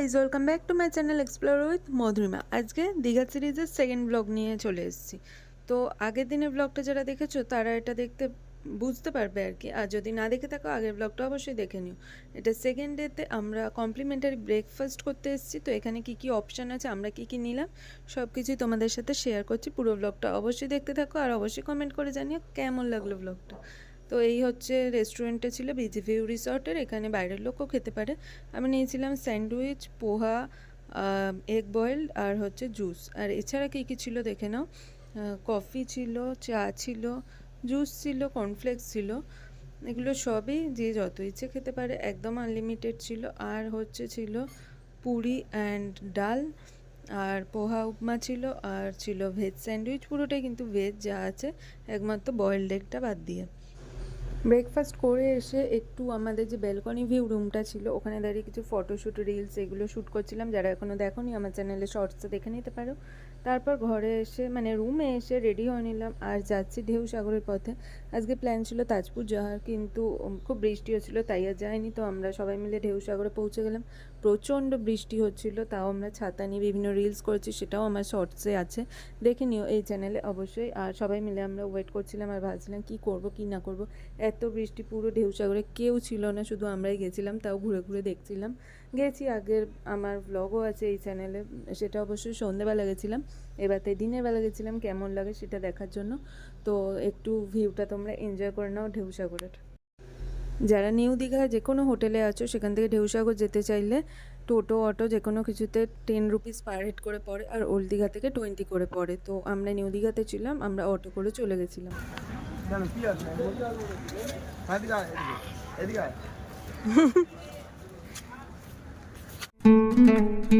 Guys welcome back to my channel explore with Madhurima আজকে দীঘা সিরিজের second blog নিয়ে চলে এসেছি। তো আগের দিনের ব্লগটা যারা দেখেছ, তারা এটা দেখতে বুঝতে পারবে আর কি। আর যদি না দেখে থাকো, আগের ব্লগটা অবশ্যই দেখে নিও। এটা সেকেন্ড ডেতে আমরা কমপ্লিমেন্টারি ব্রেকফাস্ট করতে এসেছি। তো এখানে কি কি অপশান আছে, আমরা কি কি নিলাম সব কিছুই তোমাদের সাথে শেয়ার করছি। পুরো ব্লগটা অবশ্যই দেখতে থাকো আর অবশ্যই কমেন্ট করে জানিও কেমন লাগল ব্লগটা তো এই হচ্ছে রেস্টুরেন্টটা ছিল বিজি ভিউ রিসর্টের এখানে বাইরের লোকও খেতে পারে। আমি নিয়েছিলাম স্যান্ডউইচ, পোহা এগ বয়েলড আর হচ্ছে জুস আর এছাড়া কী কী ছিল দেখে নাও। কফি ছিল, চা ছিল জুস ছিল কর্নফ্লেক্স ছিল। এগুলো সবই যে যত ইচ্ছে খেতে পারে, একদম আনলিমিটেড ছিল। আর হচ্ছে ছিল পুরি অ্যান্ড ডাল, আর পোহা উপমা ছিল, আর ছিল ভেজ স্যান্ডউইচ পুরোটাই কিন্তু ভেজ যা আছে, একমাত্র বয়েলড এগটা বাদ দিয়ে। ব্রেকফাস্ট করে এসে একটু আমাদের যে ব্যালকনি ভিউ রুমটা ছিল, ওখানে দাঁড়িয়ে কিছু ফটোশ্যুট রিলস এগুলো শ্যুট করছিলাম। যারা এখনও দেখোনি, আমার চ্যানেলে শর্টসে দেখে নিতে পারো। তারপর ঘরে এসে মানে রুমে এসে রেডি হয়ে নিলাম আর যাচ্ছি ঢেউ সাগরের পথে। আজকে প্ল্যান ছিল তাজপুর যাওয়ার, কিন্তু খুব বৃষ্টি হচ্ছিল তাই আর যায়নি তো আমরা সবাই মিলে ঢেউ সাগরে পৌঁছে গেলাম। প্রচণ্ড বৃষ্টি হচ্ছিল, তাও আমরা ছাতা নিয়ে বিভিন্ন রিলস করেছি, সেটাও আমার শর্টসে আছে। দেখে নিও এই চ্যানেলে অবশ্যই। আর সবাই মিলে আমরা ওয়েট করছিলাম আর ভাবছিলাম কি করব, কি না করব। এত বৃষ্টি, পুরো ঢেউ সাগরে কেউ ছিল না, শুধু আমরাই গেছিলাম, তাও ঘুরে ঘুরে দেখছিলাম। গেছি আগের আমার ব্লগও আছে এই চ্যানেলে সেটা অবশ্যই সন্ধেবেলা গেছিলাম। এবার তাই দিনের বেলা গেছিলাম, কেমন লাগে সেটা দেখার জন্য। তো একটু ভিউটা তোমরা এনজয় করে নাও ঢেউ সাগরের। যারা নিউ দীঘায় যে কোনো হোটেলে আছো সেখান থেকে ঢেউসাগর যেতে চাইলে টোটো অটো যে কোনো কিছুতে টেন রুপিস পার হেড করে পড়ে আর ওল্ড দীঘা থেকে টোয়েন্টি করে পড়ে। তো আমরা নিউ দীঘাতে ছিলাম আমরা অটো করে চলে গেছিলাম। কেন কি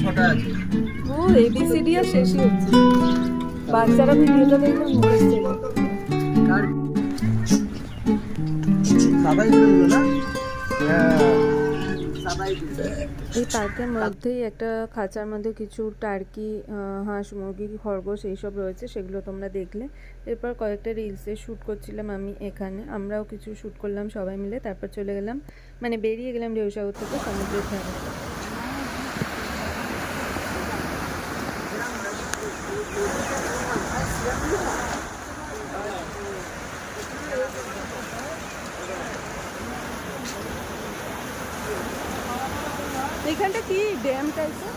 ছটা আছে ও এবিসিডি আর শেষই হচ্ছে। বাচ্চারা ভিডিওটা দেখে কার সাদাই ছিল না? হ্যাঁ সাদাই এই পার্কের মধ্যেই একটা খাঁচার মধ্যে কিছু টার্কি হাঁস মুরগি খরগোশ এইসব রয়েছে সেগুলো তোমরা দেখলে। এরপর কয়েকটা রিলসে শ্যুট করছিলাম আমি এখানে। আমরাও কিছু শ্যুট করলাম সবাই মিলে তারপর চলে গেলাম মানে বেরিয়ে গেলাম ঢেউসাগর থেকে সমুদ্রের ধারে। এখানটা কি ড্যাম টাইপের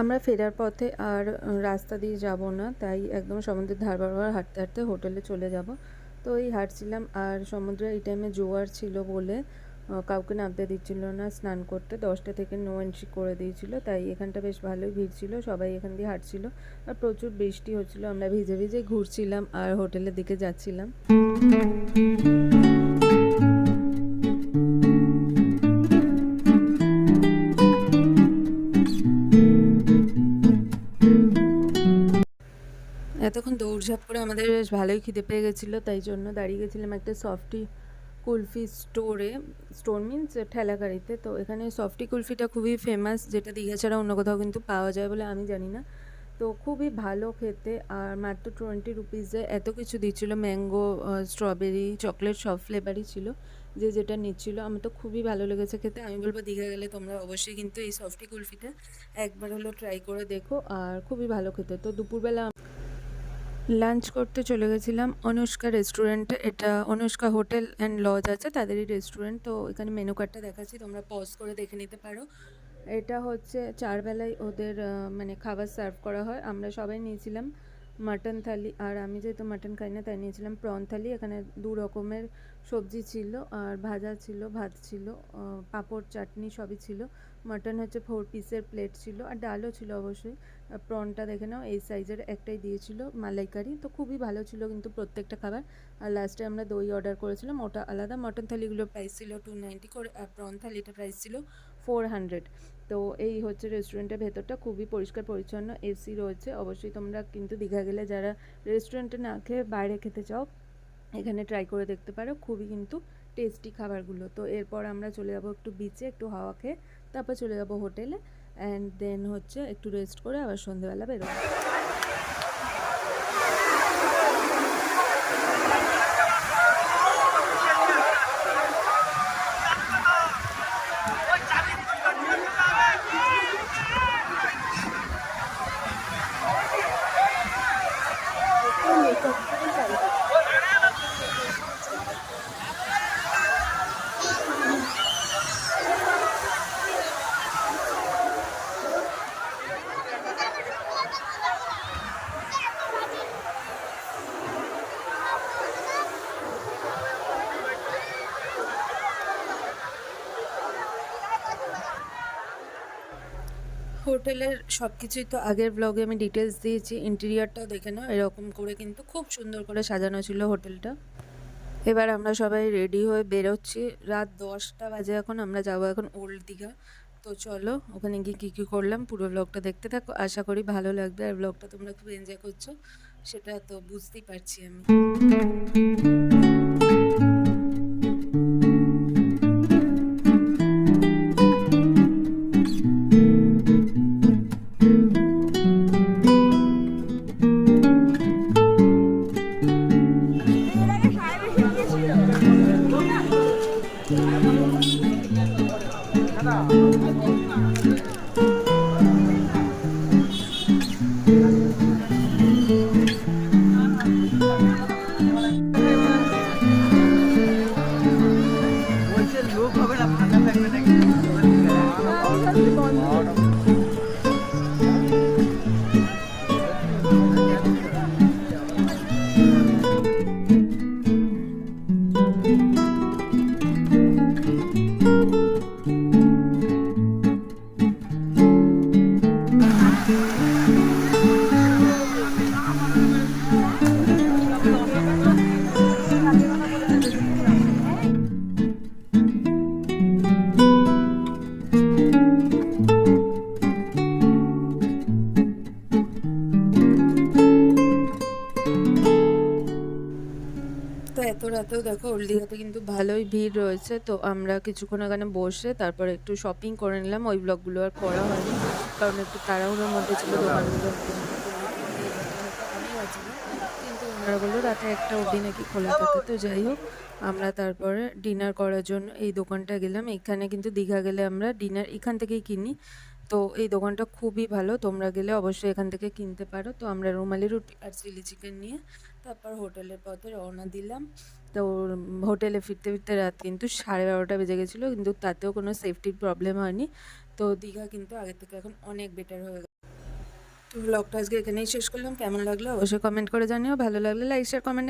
আমরা ফেরার পথে আর রাস্তা দিয়ে যাব না, তাই একদম সমুদ্রের ধার বারবার হাঁটতে হাঁটতে হোটেলে চলে যাব। তো এই হাঁটছিলাম আর সমুদ্রে এই টাইমে জোয়ার ছিল বলে কাউকে নামতে দিচ্ছিল না, স্নান করতে। দশটা থেকে নো এন্ট্রি করে দিয়েছিল, তাই এখানটা বেশ ভালোই ভিড় ছিল, সবাই এখান দিয়ে হাঁটছিল। আর প্রচুর বৃষ্টি হচ্ছিল, আমরা ভিজে ভিজে ঘুরছিলাম আর হোটেলের দিকে যাচ্ছিলাম। এতক্ষণ দৌড়ঝাঁপ করে আমাদের বেশ ভালোই খিদে পেয়ে গেছিল, তাই জন্য দাঁড়িয়ে গেছিলাম একটা সফটি কুলফি স্টোরে, স্টোর মিনস ঠেলাগাড়িতে। তো এখানে সফটি কুলফিটা খুবই ফেমাস যেটা দীঘা ছাড়া অন্য কোথাও কিন্তু পাওয়া যায় বলে আমি জানি না। তো খুবই ভালো খেতে, আর মাত্র টোয়েন্টি রুপিসে এত কিছু দিচ্ছিল। ম্যাঙ্গো স্ট্রবেরি চকলেট সব ফ্লেভারই ছিল, যে যেটা নিচ্ছিল। আমার তো খুবই ভালো লেগেছে খেতে। আমি বলব দীঘা গেলে তোমরা অবশ্যই কিন্তু এই সফটি কুলফিটা একবার হলো ট্রাই করে দেখো, আর খুবই ভালো খেতে। তো দুপুরবেলা লাঞ্চ করতে চলে গেছিলাম অনুষ্কা রেস্টুরেন্টে এটা অনুষ্কা হোটেল অ্যান্ড লজ আছে, তাদেরই রেস্টুরেন্ট তো এখানে মেনু কার্ডটা দেখাচ্ছি, তোমরা পজ করে দেখে নিতে পারো। এটা হচ্ছে চার বেলায় ওদের মানে খাবার সার্ভ করা হয়। আমরা সবাই নিয়েছিলাম মাটন থালি আর আমি যেহেতু মাটন খাই না, তাই নিয়েছিলাম প্রন থালি এখানে দু রকমের সবজি ছিল, আর ভাজা ছিল, ভাত ছিল পাঁপড়, চাটনি সবই ছিল। মাটন হচ্ছে ফোর পিসের প্লেট ছিল, আর ডালও ছিল অবশ্যই। প্রনটা দেখে নাও, এই সাইজের একটাই দিয়েছিল মালাইকারি। তো খুবই ভালো ছিল কিন্তু প্রত্যেকটা খাবার। আর লাস্টে আমরা দই অর্ডার করেছিলাম, ওটা আলাদা। মটন থালিগুলোর প্রাইস ছিল টু নাইনটি করে আর প্রন থালিটার প্রাইস ছিল ফোর হান্ড্রেড তো এই হচ্ছে রেস্টুরেন্টের ভেতরটা, খুবই পরিষ্কার, পরিচ্ছন্ন এসি রয়েছে। অবশ্যই তোমরা কিন্তু দীঘা গেলে যারা রেস্টুরেন্টে না খেয়ে বাইরে খেতে চাও, এখানে ট্রাই করে দেখতে পারো। খুবই কিন্তু টেস্টি খাবারগুলো। তো এরপর আমরা চলে যাব একটু বিচে একটু হাওয়া খেয়ে, তারপর চলে যাব হোটেলে অ্যান্ড দেন হচ্ছে একটু রেস্ট করে আবার সন্ধেবেলা বেরোবো। হোটেলের সব কিছুই তো আগের ব্লগে আমি ডিটেলস দিয়েছি। ইন্টেরিয়ারটাও দেখে নাও, এরকম করে কিন্তু খুব সুন্দর করে সাজানো ছিল হোটেলটা। এবার আমরা সবাই রেডি হয়ে বেরোচ্ছি। রাত দশটা বাজে এখন, আমরা যাব এখন ওল্ড দীঘা তো চলো, ওখানে গিয়ে কী কী করলাম, পুরো ব্লগটা দেখতে থাকো। আশা করি ভালো লাগবে। আর ব্লগটা তোমরা খুব এনজয় করছ, সেটা তো বুঝতেই পারছি আমি। দীঘাতে কিন্তু ভালোই ভিড় রয়েছে। তো আমরা কিছুক্ষণ এখানে বসে তারপর একটু শপিং করে নিলাম। ওই ব্লগগুলো আর করা হয়নি, কারণ একটু তাড়াহুড়োর মধ্যে ছিল দোকানগুলো। কিন্তু ওনারা বলল রাতে একটা অবধি নাকি খোলা থাকে। তো যাই হোক, আমরা তারপরে ডিনার করার জন্য এই দোকানটা গেলাম। এখানে কিন্তু দীঘা গেলে আমরা ডিনার এখান থেকেই কিনি। তো এই দোকানটা খুবই ভালো। তোমরা গেলে অবশ্যই এখান থেকে কিনতে পারো। তো আমরা রুমালি রুটি আর চিলি চিকেন নিয়ে তারপর হোটেলের পথে রওনা দিলাম। তো হোটেলে ফিরতে ফিরতে রাত কিন্তু সাড়ে বারোটা বেজে গেছিল। কিন্তু তাতেও কোনো সেফটির প্রবলেম হয়নি। তো দীঘা কিন্তু আগের থেকে এখন অনেক বেটার হয়ে গেছে। তো ব্লগটা আজকে এখানেই শেষ করলাম। কেমন লাগল অবশ্যই কমেন্ট করে জানিও। ভালো লাগলে লাইক শেয়ার কমেন্ট